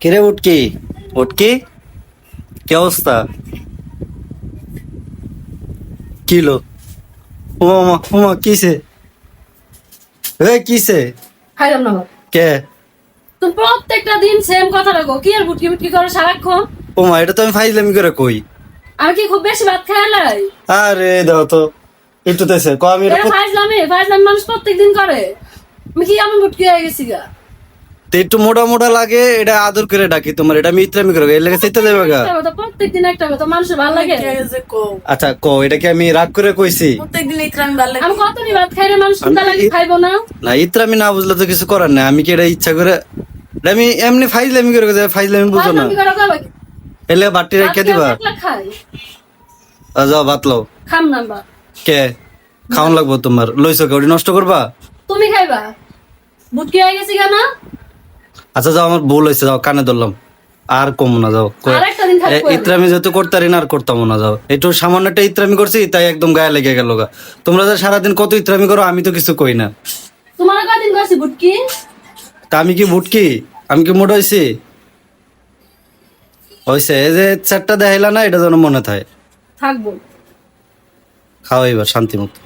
কিরে উটকি? উটকি? কি অবস্থা? কিলো উমা উমা কিসে এ কিসে খাইলাম না কে? তুমি প্রত্যেকটা দিন সেম কথা রাখো কি আর বুটকি বুটকি করো সারাক্ষণ? ওমা এটা তো আমি ফাইজলামি করে কই? আমি কি খুব বেশি ভাত খাইলাই আরে দাও তো একটু দেশে ক আমি এটা ফাইজলামি ফাইজলামি মানুষ প্রত্যেক দিন করে। আমি কি এমন বুটকি হয়ে গেছি গা? তো একটু মোটা মোটা লাগে এটা আদর করে ডাকি তোমার এটা আমি ইত্রামি করে এর লেগে চাইতে দেবে গা। একটা কথা, প্রত্যেক দিন একটা কথা মানুষের ভালো লাগে। যে কো আচ্ছা ক এটা কি আমি রাগ করে কইছি? প্রত্যেকদিন ইকরাম ভালো আমি কতদিন ভাত মানুষ চিন্তা লাগে খাইবো না? না ইত্রামি না বুঝলে তো কিছু করার নাই। আমি কি এটা ইচ্ছা করে এটা আমি এমনি ফাইজলামি করে কইছি, ফাইজলামি বুঝো না? এলে বাটি ভাত রেখে দিবা। যাও ভাত লও। খাম নাম্বার কে? খাওয়ান লাগবো তোমার। লইছো কে? নষ্ট করবা? তুমি খাইবা? বুটকি হয়ে গেছি কেন? আচ্ছা যাও আমার ভুল হয়েছে যাও কানে ধরলাম। আর কম না যাও ইত্রামি যেহেতু করতারি না আর করতাম না যাও। একটু সামান্য একটা ইত্রামি করছি তাই একদম গায়ে লেগে গেল গা। তোমরা যে সারাদিন কত ইত্রামি করো আমি তো কিছু কই না। তোমার কদিন করছি বুটকি? তা আমি কি বুটকি? আমি কি মোট হয়েছি হয়েছে এই যে চারটা দেখাইলা না এটা যেন মনে থাকে। থাকব। খাও এবার শান্তি মতো